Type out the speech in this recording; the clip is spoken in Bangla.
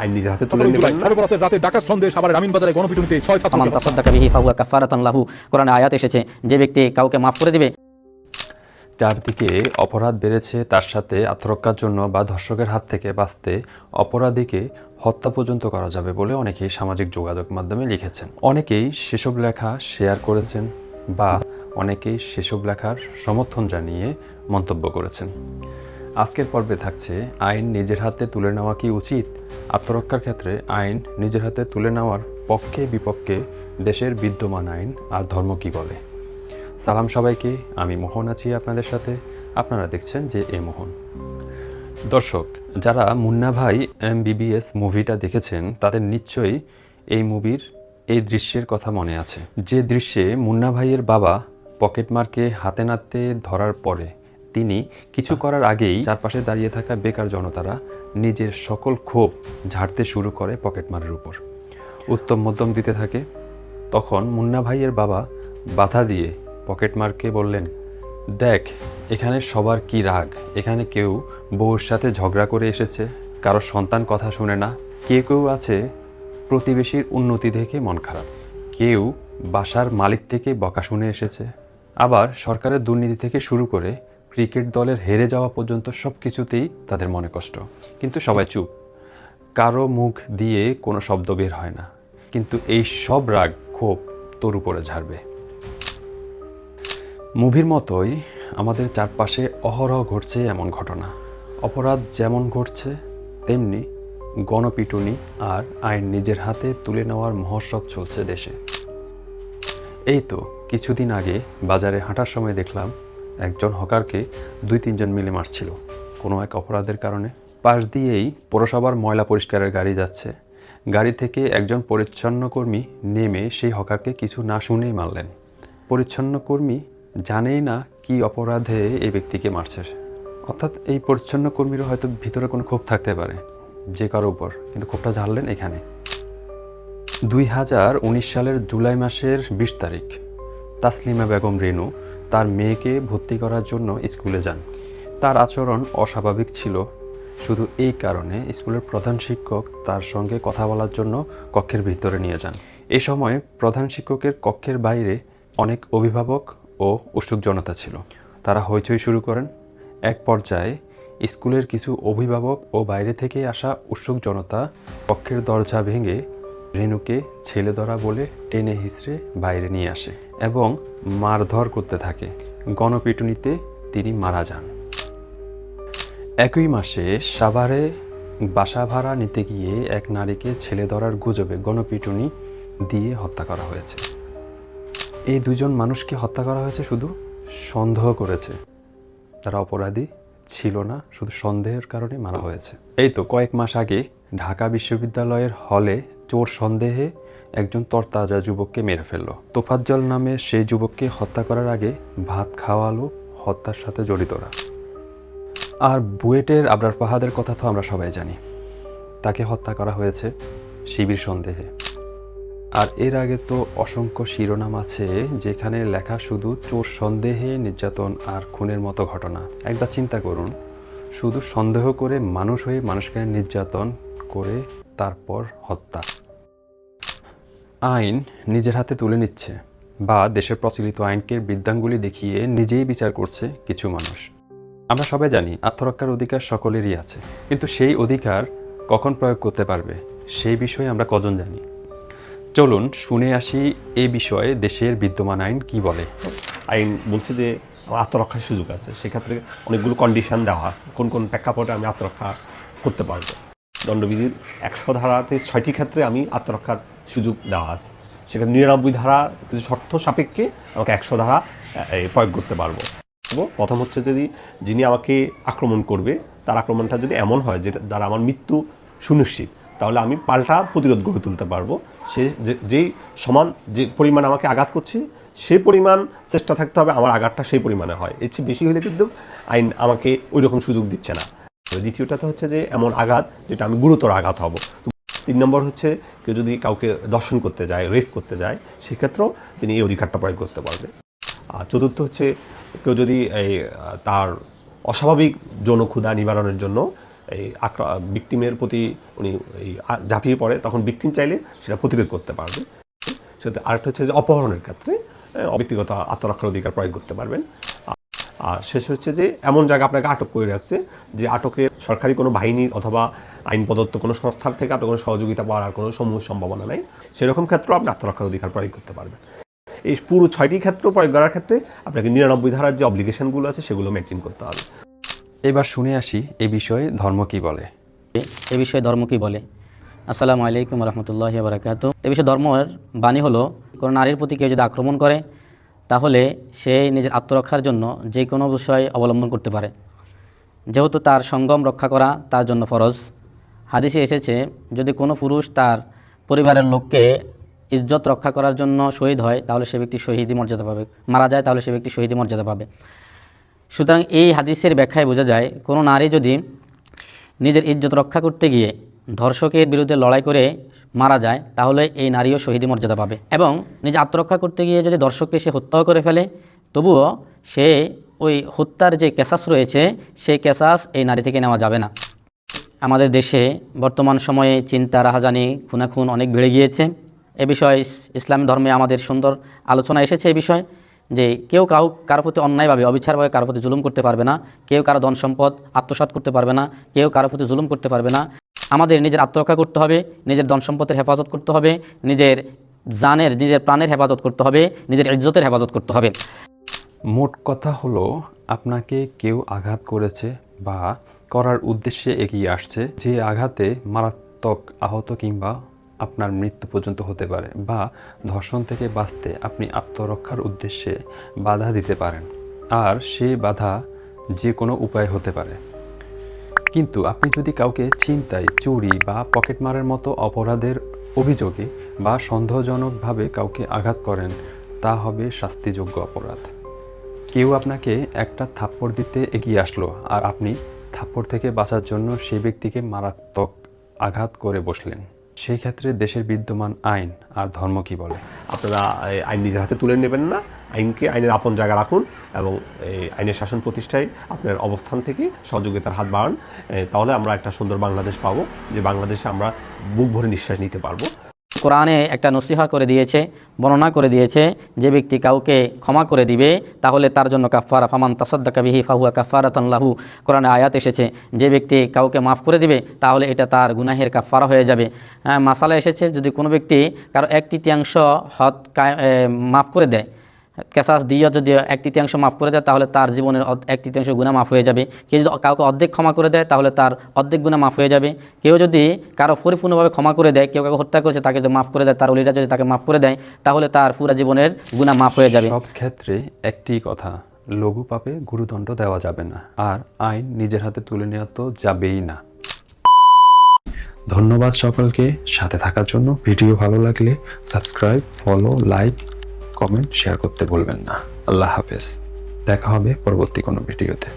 আইন নিজের হাতে তুলে নেবেন না। সর্বরাতের রাতে ডাকাত সন্দেশ আবার রামিন বাজারে গণপিটুনিতে ছয় ছাত্র আমান তাসাদ্দাকা বিহি ফাহুয়া কাফারাতান লাহু। কোরআনে আয়াত এসেছে যে ব্যক্তি কাউকে মাফ করে দিবে। চারদিকে অপরাধ বেড়েছে তার সাথে আত্মরক্ষার জন্য বা ধর্ষকের হাত থেকে বাঁচতে অপরাধীকে হত্যা পর্যন্ত করা যাবে বলে অনেকেই সামাজিক যোগাযোগ মাধ্যমে লিখেছেন। অনেকেই সেসব লেখা শেয়ার করেছেন বা অনেকেই সেসব লেখার সমর্থন জানিয়ে মন্তব্য করেছেন। আজকের পর্বে থাকছে, আইন নিজের হাতে তুলে নেওয়া কি উচিত? আত্মরক্ষার ক্ষেত্রে আইন নিজের হাতে তুলে নেওয়ার পক্ষে বিপক্ষে দেশের বিদ্যমান আইন আর ধর্ম কি বলে? সালাম সবাইকে, আমি মোহন আছি আপনাদের সাথে। আপনারা দেখছেন যে এ মোহন। দর্শক, যারা মুন্না ভাই এম বিবিএস মুভিটা দেখেছেন, তাদের নিশ্চয়ই এই মুভির এই দৃশ্যের কথা মনে আছে। যে দৃশ্যে মুন্না ভাইয়ের বাবা পকেটমারকে হাতে নাতে ধরার পরে তিনি কিছু করার আগেই চারপাশে দাঁড়িয়ে থাকা বেকার জনতারা নিজের সকল ক্ষোভ ঝাড়তে শুরু করে পকেটমারের উপর। উত্তম মধ্যম দিতে থাকে। তখন মুন্না ভাইয়ের বাবা বাধা দিয়ে পকেটমারকে বললেন দেখ এখানে সবার কি রাগ? এখানে কেউ বউর সাথে ঝগড়া করে এসেছে। কারও সন্তান কথা শুনে না। কেউ কেউ আছে প্রতিবেশীর উন্নতি দেখে মন খারাপ। কেউ বাসার মালিক থেকে বকা শুনে এসেছে। আবার সরকারের দুর্নীতি থেকে শুরু করে ক্রিকেট দলের হেরে যাওয়া পর্যন্ত সব কিছুতেই তাদের মনে কষ্ট। কিন্তু সবাই চুপ। কারও মুখ দিয়ে কোনো শব্দ বের হয় না। কিন্তু এই সব রাগ ক্ষোভ তোর উপরে ঝাড়বে। মুভির মতোই আমাদের চারপাশে অহরহ ঘটছে এমন ঘটনা। অপরাধ যেমন ঘটছে, তেমনি গণপিটুনি আর আইন নিজের হাতে তুলে নেওয়ার মহোৎসব চলছে দেশে। এই তো কিছুদিন আগে বাজারে হাঁটার সময় দেখলাম একজন হকারকে দুই তিনজন মিলে মারছিল। কোনো এক অপরাধের কারণে। পাশ দিয়েই পৌরসভার ময়লা পরিষ্কারের গাড়ি যাচ্ছে। গাড়ি থেকে একজন পরিচ্ছন্ন কর্মী নেমে সেই হকারকে কিছু না শুনেই মারলেন। পরিচ্ছন্ন কর্মী জানেই না কি অপরাধে এই ব্যক্তিকে মারছে। অর্থাৎ এই পরিচ্ছন্ন কর্মীরও হয়তো ভিতরে কোনো ক্ষোভ থাকতে পারে, যে কারও উপর। কিন্তু ক্ষোভটা ঝাড়লেন এখানে। দুই হাজার উনিশ সালের জুলাই মাসের বিশ তারিখ। তাসলিমা বেগম রেনু তার মেয়েকে ভর্তি করার জন্য স্কুলে যান। তার আচরণ অস্বাভাবিক ছিল। শুধু এই কারণে স্কুলের প্রধান শিক্ষক তার সঙ্গে কথা বলার জন্য কক্ষের ভিতরে নিয়ে যান। এ সময় প্রধান শিক্ষকের কক্ষের বাইরে অনেক অভিভাবক ও উৎসুক জনতা ছিল। তারা হইচই শুরু করেন। এক পর্যায়ে স্কুলের কিছু অভিভাবক ও বাইরে থেকে আসা উৎসুক জনতা কক্ষের দরজা ভেঙে রেনুকে ছেলে ধরা বলে টেনে হিসড়ে বাইরে নিয়ে আসে। এবং মারধর করতে থাকে। গণপিটুনিতে তিনি মারা যান। একই মাসে সাভারে বাসা ভাড়া নিতে গিয়ে এক নারীকে ছেলে ধরার গুজবে গণপিটুনি দিয়ে হত্যা করা হয়েছে। এই দুজন মানুষকে হত্যা করা হয়েছে শুধু সন্দেহ করেছে। তারা অপরাধী ছিল না, শুধু সন্দেহের কারণে মারা হয়েছে। এই তো কয়েক মাস আগে ঢাকা বিশ্ববিদ্যালয়ের হলে চোর সন্দেহে একজন তরতাজা যুবককে মেরে ফেলল। তোফাজ্জল নামে সেই যুবককে হত্যা করার আগে ভাত খাওয়ালো হত্যার সাথে জড়িতরা। আর বুয়েটের আবরার পাহাদের কথা তো আমরা সবাই জানি। তাকে হত্যা করা হয়েছে শিবির সন্দেহে। আর এর আগে তো অসংখ্য শিরোনাম আছে যেখানে লেখা শুধু চোর সন্দেহে, নির্যাতন আর খুনের মতো ঘটনা। একবার চিন্তা করুন, শুধু সন্দেহ করে মানুষ হয়ে মানুষকে নির্যাতন করে তারপর হত্যা। আইন নিজের হাতে তুলে নিচ্ছে বা দেশের প্রচলিত আইনকে বৃদ্ধাঙ্গুলি দেখিয়ে নিজেই বিচার করছে কিছু মানুষ। আমরা সবাই জানি আত্মরক্ষার অধিকার সকলেরই আছে, কিন্তু সেই অধিকার কখন প্রয়োগ করতে পারবে সেই বিষয়ে আমরা কজন জানি? চলুন শুনে আসি এ বিষয়ে দেশের বিদ্যমান আইন কি বলে। আইন বলছে যে আত্মরক্ষার সুযোগ আছে, সেক্ষেত্রে অনেকগুলো কন্ডিশন দেওয়া আছে, কোন কোন প্রেক্ষাপটে আমি আত্মরক্ষা করতে পারব। দণ্ডবিধির একশো ধারাতে ছয়টি ক্ষেত্রে আমি আত্মরক্ষার সুযোগ দেওয়া আছে। সেখানে নিরানব্বই ধারা, কিছু শর্ত সাপেক্ষে আমাকে একশো ধারা প্রয়োগ করতে পারব। প্রথম হচ্ছে যদি যিনি আমাকে আক্রমণ করবে, তার আক্রমণটা যদি এমন হয় যেটা দ্বারা আমার মৃত্যু সুনিশ্চিত, তাহলে আমি পাল্টা প্রতিরোধ গড়ে তুলতে পারব। সে যে- যেই সমান যে পরিমাণ আমাকে আঘাত করছে, সেই পরিমাণ চেষ্টা থাকতে হবে, আমার আঘাতটা সেই পরিমাণে হয়। এর চেয়ে বেশি হলে কিন্তু আইন আমাকে ওই রকম সুযোগ দিচ্ছে না। দ্বিতীয়টা তো হচ্ছে যে, এমন আঘাত যেটা আমি গুরুতর আঘাত হব। তিন নম্বর হচ্ছে কেউ যদি কাউকে দর্শন করতে যায়, রেফ করতে যায়, সেক্ষেত্রেও তিনি এই অধিকারটা প্রয়োগ করতে পারবে। আর চতুর্থ হচ্ছে কেউ যদি এই, তার অস্বাভাবিক যৌন ক্ষুধা নিবারণের জন্য এই আক্রা ভিকটিমের প্রতি উনি এই ঝাঁপিয়ে পড়ে, তখন ভিকটিম চাইলে সেটা প্রতিরোধ করতে পারবে। সেটা আরেকটা হচ্ছে যে অপহরণের ক্ষেত্রে ব্যক্তিগত আত্মরক্ষার অধিকার প্রয়োগ করতে পারবেন। আর শেষ হচ্ছে যে, এমন জায়গা আপনাকে আটক করে রাখছে যে আটকে সরকারি কোনো বাহিনীর অথবা আইন প্রদত্ত কোনো সংস্থার থেকে আপনার কোনো সহযোগিতা পাওয়ার আর কোনো সমূহ সম্ভাবনা নেই। সেরকম ক্ষেত্রেও আপনি আত্মরক্ষার অধিকার প্রয়োগ করতে পারবেন। এই পুরো ছয়টি ক্ষেত্র প্রয়োগ করার ক্ষেত্রে আপনাকে নিরানব্বই ধারার যে অব্লিগেশনগুলো আছে সেগুলো মেনটেন করতে হবে। এবার শুনে আসি এ বিষয়ে ধর্ম কি বলে। এ বিষয়ে ধর্ম কি বলে? আসসালামু আলাইকুম রহমতুল্লাহ বারাকাত এ বিষয়ে ধর্মের বাণী হলো কোনো নারীর প্রতি কেউ যদি আক্রমণ করে তাহলে সে নিজের আত্মরক্ষার জন্য যে কোনো বিষয় অবলম্বন করতে পারে। যেহেতু তার সঙ্গম রক্ষা করা তার জন্য ফরজ। হাদিসে এসেছে, যদি কোনো পুরুষ তার পরিবারের লোককে ইজ্জত রক্ষা করার জন্য শহীদ হয়, তাহলে সে ব্যক্তি শহীদি মর্যাদা পাবে। মারা যায়, তাহলে সে ব্যক্তি শহীদি মর্যাদা পাবে। সুতরাং এই হাদিসের ব্যাখ্যায় বোঝা যায়, কোনো নারী যদি নিজের ইজ্জত রক্ষা করতে গিয়ে ধর্ষকের বিরুদ্ধে লড়াই করে মারা যায়, তাহলে এই নারীও শহীদি মর্যাদা পাবে এবং নিজে আত্মরক্ষা করতে গিয়ে যদি দর্শককে সে হত্যাও করে ফেলে, তবুও সে ওই হত্যার যে কেসাস রয়েছে, সেই কেসাস এই নারী থেকে নেওয়া যাবে না। আমাদের দেশে বর্তমান সময়ে চিন্তা, রাহাজানি, খুনাখুন অনেক বেড়ে গিয়েছে। এ বিষয়ে ইস- ইসলাম ধর্মে আমাদের সুন্দর আলোচনা এসেছে এই বিষয়ে যে কেউ কাউ কারও প্রতি অন্যায়ভাবে, অবিচারভাবে কারও প্রতি জুলুম করতে পারবে না। কেউ কারও ধন সম্পদ আত্মসাৎ করতে পারবে না। কেউ কারও প্রতি জুলুম করতে পারবে না। আমাদের নিজের আত্মরক্ষা করতে হবে, নিজের ধন সম্পদের হেফাজত করতে হবে, নিজের জানের, নিজের প্রাণের হেফাজত করতে হবে, নিজের ইজ্জতের হেফাজত করতে হবে। মোট কথা হলো, আপনাকে কেউ আঘাত করেছে বা করার উদ্দেশ্যে এগিয়ে আসছে যে আঘাতে মারাত্মক আহত কিংবা আপনার মৃত্যু পর্যন্ত হতে পারে বা ধর্ষণ থেকে বাঁচতে আপনি আত্মরক্ষার উদ্দেশ্যে বাধা দিতে পারেন। আর সে বাধা যে কোনো উপায় হতে পারে। কিন্তু আপনি যদি কাউকে ছিনতাই, চুরি বা পকেটমারের মতো অপরাধের অভিযোগে বা সন্দেহজনকভাবে কাউকে আঘাত করেন, তা হবে শাস্তিযোগ্য অপরাধ। কেউ আপনাকে একটা থাপ্পড় দিতে এগিয়ে আসলো আর আপনি থাপ্পড় থেকে বাঁচার জন্য সেই ব্যক্তিকে মারাত্মক আঘাত করে বসলেন। সেই ক্ষেত্রে দেশের বিদ্যমান আইন আর ধর্ম কি বলে? আপনারা আইন নিজের হাতে তুলে নেবেন না। আইনকে, আইনের আপন জায়গা রাখুন এবং এই আইনের শাসন প্রতিষ্ঠায় আপনার অবস্থান থেকে সহযোগিতার হাত বাড়ান। তাহলে আমরা একটা সুন্দর বাংলাদেশ পাবো, যে বাংলাদেশে আমরা বুক ভরে নিঃশ্বাস নিতে পারব। কোরআনে একটা নসিহা করে দিয়েছে বর্ণনা করে দিয়েছে যে ব্যক্তি কাউকে ক্ষমা করে দিবে তাহলে তার জন্য কাফারা ফামান তাসদ্দা কাবিহি ফাহুয়া কাফারাতাল্লাহু কোরআনে আয়াত এসেছে যে ব্যক্তি কাউকে মাফ করে দিবে তাহলে এটা তার গুনাহের কাফারা হয়ে যাবে। হ্যাঁ, মাসালা এসেছে যদি কোনো ব্যক্তি কারও এক তৃতীয়াংশ হত মাফ করে দেয় কেসাস দিয়ে যদি এক তৃতীয়াংশ মাফ করে দেয়, তাহলে তার জীবনের এক তৃতীয়াংশ গুণা মাফ হয়ে যাবে। কেউ যদি কাউকে অর্ধেক ক্ষমা করে দেয়, তাহলে তার অর্ধেক গুণা মাফ হয়ে যাবে। কেউ যদি কারও পরিপূর্ণভাবে ক্ষমা করে দেয়, কেউ কাউকে হত্যা করেছে, তাকে যদি মাফ করে দেয়, তার অলিরা যদি তাকে মাফ করে দেয়, তাহলে তার পুরা জীবনের গুণা মাফ হয়ে যাবে। সব ক্ষেত্রে একটি কথা, লঘু পাপে গুরুদণ্ড দেওয়া যাবে না, আর আইন নিজের হাতে তুলে নেওয়া তো যাবেই না। ধন্যবাদ সকলকে, সাথে থাকার জন্য। ভিডিও ভালো লাগলে subscribe, follow, like comment share করতে ভুলবেন না। আল্লাহ হাফেজ। দেখা হবে পরবর্তী কোনো ভিডিওতে।